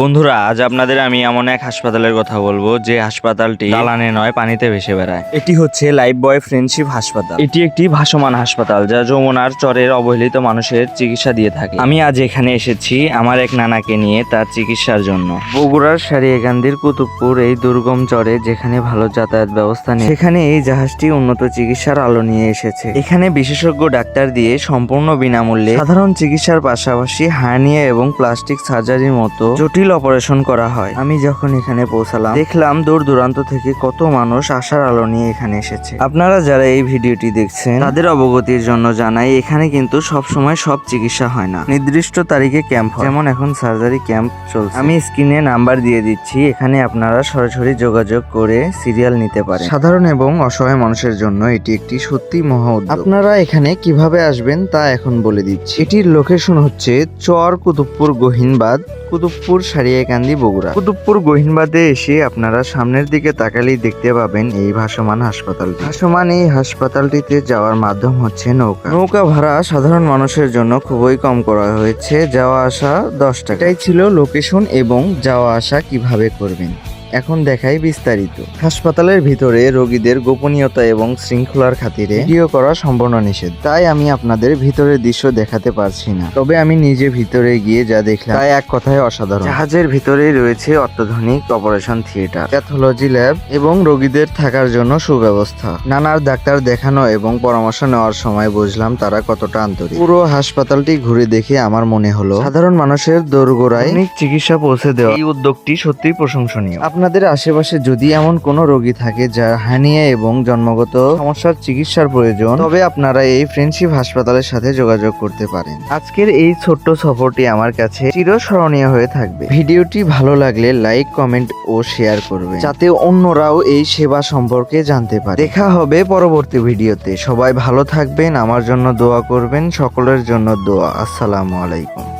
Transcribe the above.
বন্ধুরা আজ আপনাদের আমি এমন এক হাসপাতালের কথা বলব যে হাসপাতালটি দালানে নয় পানিতে ভেসে বেড়ায়। এটি হচ্ছে লাইফ বয় ফ্রেন্ডশিপ হাসপাতাল। এটি একটি ভাসমান হাসপাতাল যা যমুনার চরের অবহেলিত মানুষের চিকিৎসা দিয়ে থাকে। আমি আজ এখানে এসেছি আমার এক নানাকে নিয়ে তার চিকিৎসার জন্য। বগুড়ার সারিয়াকান্দির কুতুবপুর এই দুর্গম চরে যেখানে ভালো যাতায়াত ব্যবস্থা নেই সেখানে এই জাহাজটি উন্নত চিকিৎসার আলো নিয়ে এসেছে। এখানে বিশেষজ্ঞ ডাক্তার দিয়ে সম্পূর্ণ বিনামূল্যে সাধারণ চিকিৎসার পাশাপাশি হার্নিয়া এবং প্লাস্টিক সার্জারির মতো জটিল অপারেশন করা হয়। আমি যখন এখানে পৌঁছালাম, দেখলাম দূর দূরান্ত থেকে কত মানুষ আশার আলো নিয়ে এখানে এসেছে। আপনারা যারা এই ভিডিওটি দেখছেন, তাদের অবগতির জন্য জানাই, এখানে কিন্তু সব সময় সব চিকিৎসা হয় না। নির্দিষ্ট তারিখে ক্যাম্প হয়। যেমন এখন সার্জারি ক্যাম্প চলছে। আমি স্ক্রিনে নাম্বার দিয়ে দিচ্ছি, এখানে আপনারা সরাসরি যোগাযোগ করে সিরিয়াল নিতে পারেন। সাধারণ এবং অসহায় মানুষের জন্য এটি একটি সত্যি মহা আপনারা এখানে কীভাবে আসবেন তা এখন বলে দিচ্ছি। এটির লোকেশন হচ্ছে চর কুতুবপুর গহিনবাদ, কুতুবপুর সারিয়াকান্দি বগুড়া। কুতুবপুর গহিনবাদে এসে আপনারা সামনের দিকে তাকালেই দেখতে পাবেন এই ভাসমান হাসপাতালটি। ভাসমান এই হাসপাতালটিতে যাওয়ার মাধ্যম হচ্ছে নৌকা। নৌকা ভাড়া সাধারণ মানুষের জন্য খুবই কম করা হয়েছে। যাওয়া আসা দশ টাকা। এটাই ছিল লোকেশন এবং যাওয়া আসা কীভাবে করবেন? এখন দেখাই বিস্তারিত। হাসপাতালের ভিতরে রোগীদের গোপনীয়তা এবং শৃঙ্খলার খাতিরে ভিডিও করা সম্পূর্ণ নিষেধ। তাই আমি আপনাদের ভিতরের দৃশ্য দেখাতে পারছি না। তবে আমি নিজে ভিতরে গিয়ে যা দেখলাম, তাই এক কথায় অসাধারণ। জাহাজের ভিতরেই রয়েছে অত্যাধুনিক অপারেশন থিয়েটার, প্যাথোলজি ল্যাব এবং রোগীদের থাকার জন্য সুব্যবস্থা। নানার ডাক্তার দেখানো এবং পরামর্শ নেওয়ার সময় বুঝলাম তারা কতটা আন্তরিক। পুরো হাসপাতালটি ঘুরে দেখে আমার মনে হলো, সাধারণ মানুষের দোরগোড়ায় চিকিৎসা পৌঁছে দেওয়া এই উদ্যোগটি সত্যিই প্রশংসনীয়। আপনাদের আশেপাশে যদি এমন কোনো রোগী থাকে যার হানিয়া এবং জন্মগত সমস্যার চিকিৎসার প্রয়োজন, তবে আপনারা এই ফ্রেন্ডশিপ হাসপাতালের সাথে যোগাযোগ করতে পারেন। আজকের এই ছোট্ট সফরটি আমার কাছে চিরস্মরণীয় হয়ে থাকবে। ভিডিওটি ভালো লাগলে লাইক, কমেন্ট ও শেয়ার করবে যাতে অন্যরাও এই সেবা সম্পর্কে জানতে পারে। দেখা হবে পরবর্তী ভিডিওতে। সবাই ভালো থাকবেন, আমার জন্য দোয়া করবেন, সকলের জন্য দোয়া। আসসালামু আলাইকুম।